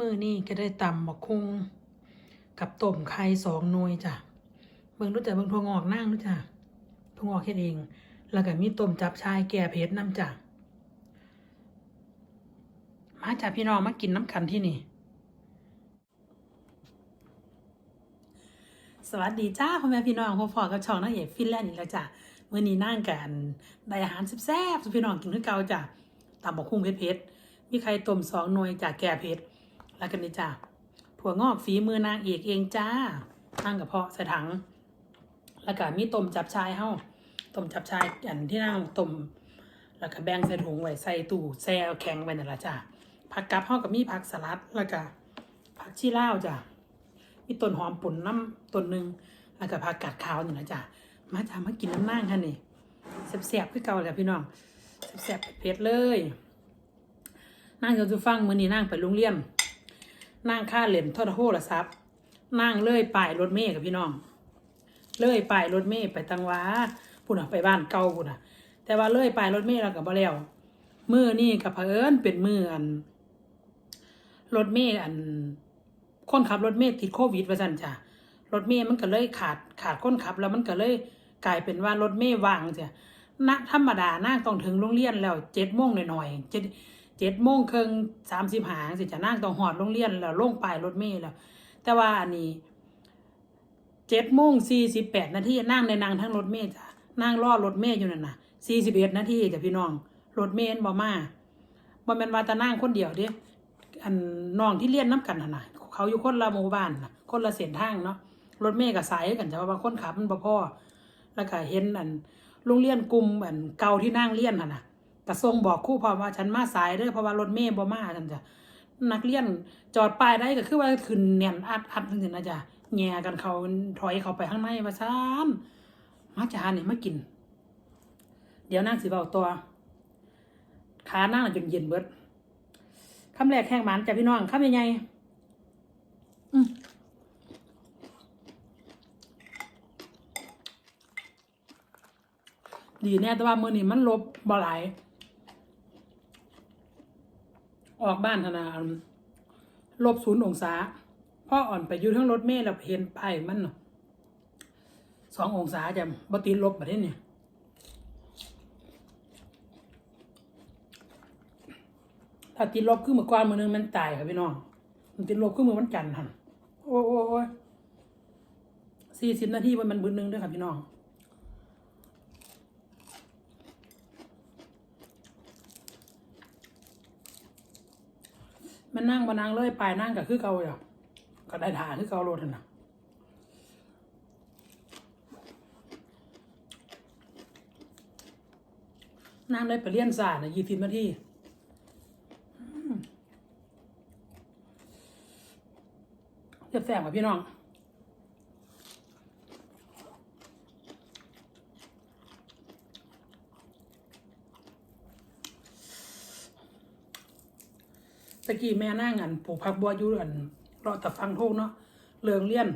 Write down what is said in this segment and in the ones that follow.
มือนี่ก็ได้ตำบักคุงกับต้มไข่สองหน่วยจ้ะเบิ่งรู้จักเบิ่งถั่วงอกนั่งรู้จักถั่วงอกเฮ็ดเอง แล้วก็มีต้มจับชายแก่เผ็ดน้ำจ้ะมาจ้ะพี่น้องมากินน้ำกันที่นี่ สวัสดีจ้าพ่อแม่พี่น้องพ่อพ่อกับช่องนักเอกฟินแลนด์อีกแล้วจ้ะมื่อนี้นั่งกันได้อาหารแซ่บๆสุพี่น้องกินคือเกาจ้ะตำบักหุ่งเผ็ดๆมีไข่ต้มสองหน่วยจากแก่เผ็ด แล้วกันนี่จ้ะถั่วงอกฝีมือนางเอกเองจ้านั่งกับเพาะใส่ถัง แล้วก็มีต้มจับชายเฮาต้มจับชายอันที่นั่งต้มแล้วก็แบ่งใส่ถุงไว้ใส่ตู้แช่แข็งไว้นั่นละจ้ะผักกับเฮากับมีผักสลัดแล้วก็ผักชีลาวจ้ะมีต้นหอมปุ่นน้ำต้นหนึ่งแล้วก็ผักกาดขาวนี่นะจ๊ะมาจ้ามากินน้ำนั่งค่ะนี่แซ่บๆคือเก่าแหละพี่น้องแซ่บๆเผ็ดเลยนั่งจะฟังมื้อนี้นั่งไปโรงเรียน นั่งค่าเหรียญโทรโทรศัพท์ นั่งเลยป้ายรถเมย์กับพี่น้อง เลยป้ายรถเมย์ไปตังวาพุ่นอะไปบ้านเก่าพุ่นอะ แต่ว่าเลยป้ายรถเมย์เรากับบ่แล้วมือนี่กับเผอิญเป็นมืออันรถเมย์อันคนขับรถเมล์ติดโควิดว่าซั่นจ้ะรถเมล์มันก็เลยขาดขาดคนขับ แล้วมันก็เลยกลายเป็นว่ารถเมล์ว่างจ้ะณธรรมดานั่งต้องถึงโรงเรียนแล้วเจ็ดโมงหน่อยๆเจ็ด เจ็ดโมงครึ่งสามสิบหางสิจะนั่งต้องหอดโรงเรียนแล้วลงปลายรถเมล์แล้ว แต่ว่าอันนี้เจ็ดโมงสี่สิบแปดนาทีนั่งในนางทั้งรถเมล์จ้ะนั่งรอรถเมล์อยู่นั่นน่ะสี่สิบเอ็ดนาทีจ้ะพี่น้องรถเมล์บ่มาบ่แม่นว่าแต่นั่งคนเดียวเด้อันน้องที่เรียนน้ำกันน่ะเขาอยู่คนละหมู่บ้านน่ะ คนละเส้นทางเนาะรถเมล์กับสายกันจะว่าคนขับมันบ่พอแล้วก็เห็นอันโรงเรียนกลุ่มอันเก่าที่นั่งเรียนหั่นน่ะ กระทรงบอกครู่พร้อมว่าฉันมาสายเด้อเพราะว่ารถเมล์บ่มาจันจ้ะนักเรียนจอดป้ายได้ก็คือว่าขึ้นแน่นอัดอัดจังนะจ้ะแย่กันเขาถอยเขาไปข้างในว่าซ่านมาจานี่มากิน เดี๋ยวนางสิเว้าตัวขานั่งจนเย็นเบิดคำแรกแข้งหมันจ้ะพี่น้องคำใหญ่ๆอืมดีแน่แต่ว่ามือนี้มันลบบ่หลาย ออกบ้านธนาลบศูนย์องศาพ่ออ่อนไปอยู่ทั้งรถเมล์แล้วเห็นไผ่มันน่ะสององศาจะบติลบประเทศเนี่ยถ้าติดลบคือเมื่อก่อนมือนึงมันตายครับพี่น้องมันติดลบคือมือมันจันทร์หันโอ้โอ้โอ้ยสี่สิบนาทีวันมันบืนหนึงด้วยครับพี่น้อง มั นั่งมานั่งเลยปลายนั่งกับคือเก่าอย่างก็ได้ถ่าคือเก่าโลดนะนั่งได้ไปเรียนศาสตร์นะยี่สิบนาทีแซ่บกับพี่น้อง ตะกี้แม่นั่งอันปลูกผักบัวอยู่อันรอแต่ฟังโทษเนาะเลืองเลี่ยน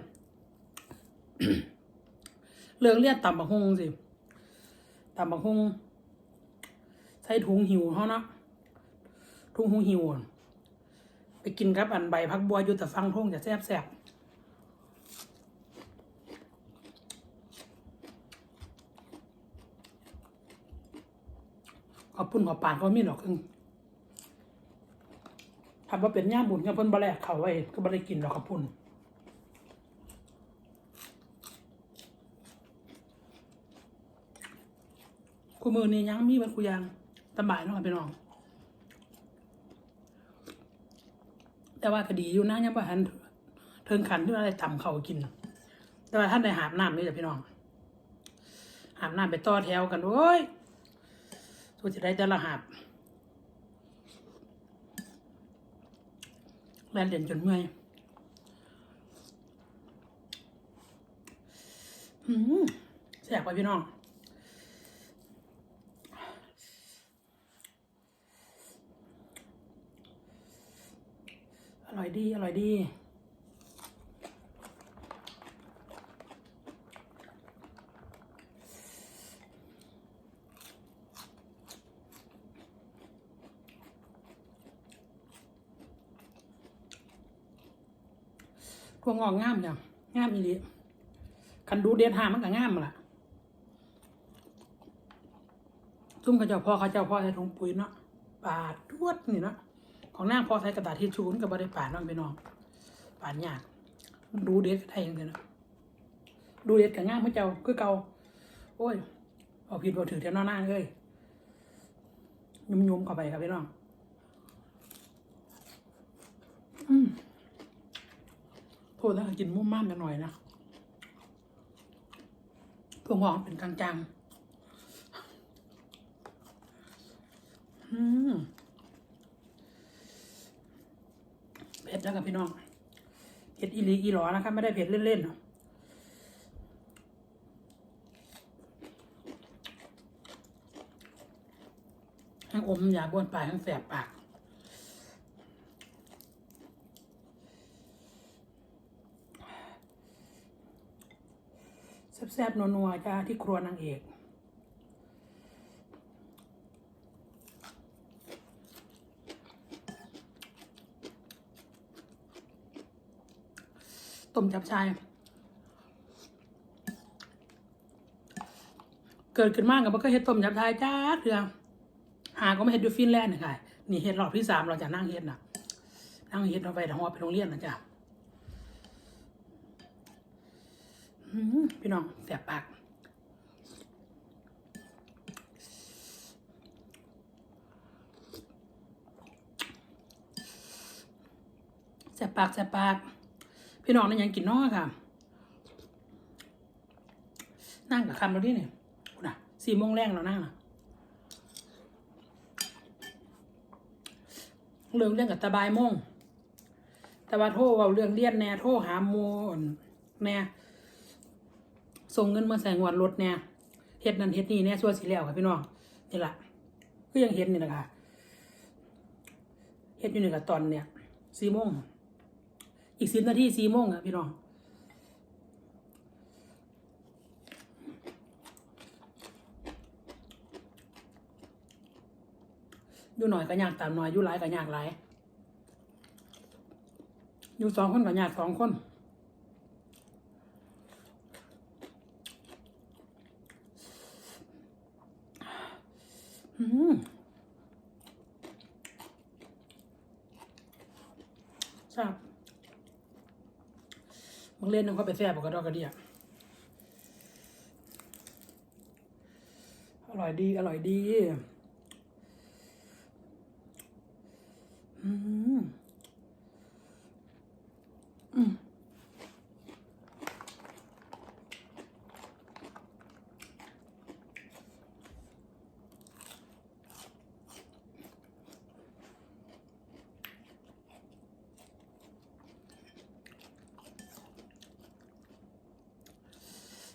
เลืองเลี่ยนต่ำบักฮงสิต่ำบักฮงใส่ถุงหิวเขาเนาะถุงหูหิวไปกินกับอันใบพักบัวอยู่แต่ฟังทงจะแซ่บแซ่บขอบปุ่นขอบปานก็มีดอกครึ่ง ทำว่าเป็นย่ามบุญกับเพิ่นบะแลกเขาไว้ก็บะได้กินดอกขอบปุ่นคู่มือนี่ยังมีมันคุยางตำบ่ายนาะครับพี่น้อง แต่ว่าก็ดีอยู่นะยังบ่ทันเทิงขันที่ว่าได้ทำเขากิน แต่ว่าท่านได้หาบน้ำนี่แหละพี่น้อง หาบน้ำไปต่อแถวกันโอ้ยทุกจะได้แต่ละหาบ แล่นเด่นจนเมื่อยอแสบไปพี่น้องอร่อยดี อร่อยดี พวกงอกงามเนี่ยงามอีหลีคันดูเด็ดหามันก็งามล่ะซุ่มเขาเจ้าพ่อเขาเจ้าพ่อใส่ถุงปุ๋ยเนาะปาดทวดนี่เนาะของนางพ่อใส่กระดาษทิชชูนกับบริปาดน้องไปน้องปาดยากดูเด็ดก็ได้ยังไงเนาะดูเด็ดกับงามเมื่อเจ้าคือเก่าโอ้ยเอาผิดบ่ถือเท่าน้านางเลยยุ่มๆเข้าไปครับพี่น้องอืม โทษนะกินมุ่มม่ามกันหน่อยนะถั่วงอกเป็นกลางๆอืมเผ็ดแล้วกับพี่น้องเผ็ดอีลีอีหลอนะครับไม่ได้เผ็ดเล่นๆทั้งอมอยากบ้วนปลากทั้งแสบปาก แซ่บๆนัวๆจ้าที่ครัวนางเอกต้มจับชาย เกิดขึ้นมากกับก็เฮ็ดต้มจับชายจ้าเถื่อหาก็ไม่เฮ็ดด้วยฟินแลนด์นะค่ะ นี่เฮ็ดรอบที่สามเราจะนั่งเฮ็ดนะนั่งเฮ็ดเอาไปทางหัวไปโรงเรียนนะจ้ะ อืม พี่น้องแสบปากแสบปากแสบปาก พี่น้องนั่นยังกินน้อค่ะ นั่งกับคำเราดิเนี่ยคุณอะสี่โมงแรงเรานั่งน่ะเรื่องเรื่องกับตาบายโมงแต่ว่าโทรเว่าเรื่องเรียนแน่โทรหาโมนแน่ ส่งเงินมาใส่งวดรถเนี่ยเฮ็ดนั่นเฮ็ดนี่เนี่ยชั่วสิแล้วค่ะพี่น้องนี่แหละก็ยังเฮ็ดนี่แหละค่ะเฮ็ดอยู่นี่กับตอนเนี่ยสี่โมงอีกสิบนาทีสี่โมงอะพี่น้องอยู่หน่อยก็ยากตามหน่อยอยู่หลายก็ยากหลายอยู่สองคนก็ยากสองคน อืมชอบมึงเล่นน้องเขาไปแซ่บกระดอกกระเดียอร่อยดี อร่อยดี อืม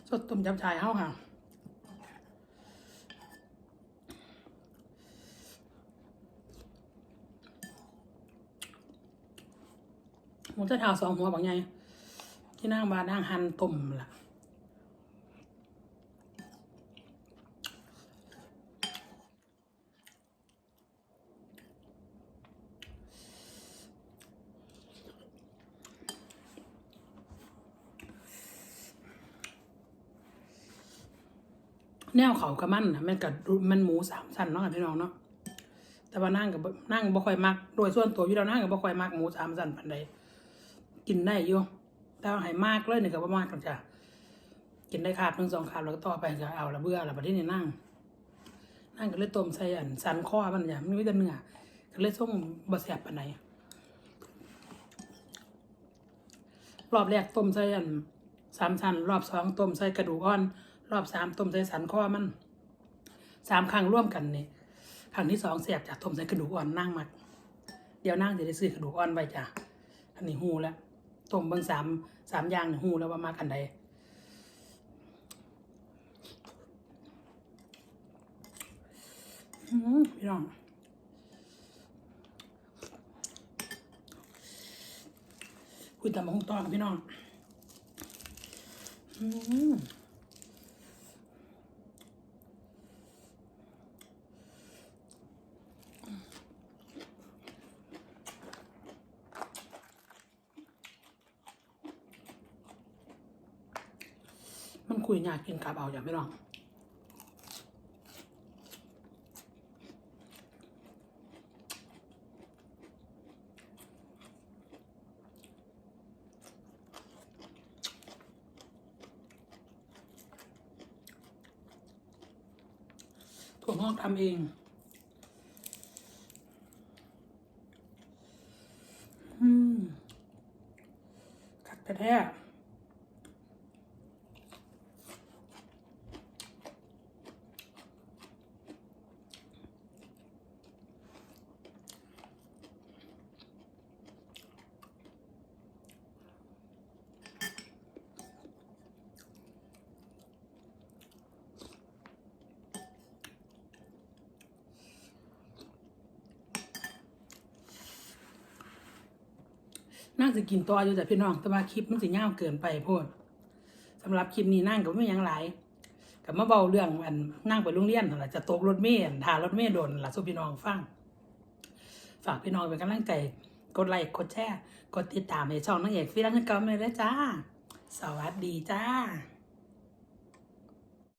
สดต้มยำชายเฮาค่ะหมูจะทาสองหัวบางไงที่นั่งบานนั่งหันต้มล่ะ แนวเขากับมันนะมันกับมันหมูสามชั้นเนาะพี่น้องเนาะแต่ว่านั่งกับนั่งบ่ค่อยมักโดยส่วนตัวอยู่แล้วนั่งกับบ่ค่อยมักหมูสามชั้นปานใดกินได้อยู่แต่ว่าให้มากเลยนี่ก็บ่มากหรอกจ้ะกินได้คาบหนึ่งสองคาบแล้วก็ต่อไปก็เอาละเบื่อละบัดนี้นี่นั่ง นั่งก็เลยต้มใส่อันสันคอมันอย่างมันมีแต่เนื้อก็เลยส่งบ่แซ่บปานใดรอบแรกต้มใส่อันสามชั้นรอบสองต้มใส่กระดูกอ่อน รอบสามต้มใส่สันคอมันสามครั้งร่วมกันเนี่ยครั้งที่สองเสียบจากต้มใส่กระดูกอ่อนนั่งมัก เดี๋ยวนั่งจะได้ซื้อกระดูกอ่อนไว้จ้ะอันนี้หูแล้วต้มเบิ่งสามสามอย่างนี่หูแล้วว่ามากันใดอืมพี่น้องคุยแต่มาหุงต่อกับพี่น้อง อืม มันคุยยากกินกับเอาอย่าไม่ลองถั่วงอกทำเอง อืมขัดแท้ๆ นั่งสิกินตัวอยู่แต่พี่น้องแต่ว่าคลิปมันสิยาวเกินไปโพดสำหรับคลิปนี้นั่งก็ไม่ยังหลายกับมาเบาเรื่องอันนั่งไปโรงเรียนนั่นล่ะจะตกรถเมล์อั่นทารถเมล์โดนหล่ะสู้พี่น้องฟังฝากพี่น้องเป็นกำลังใจกดไลค์กดแชร์กดติดตามในช่องนังเอกฟิลังเก่าเลยนะจ้า สวัสดีจ้า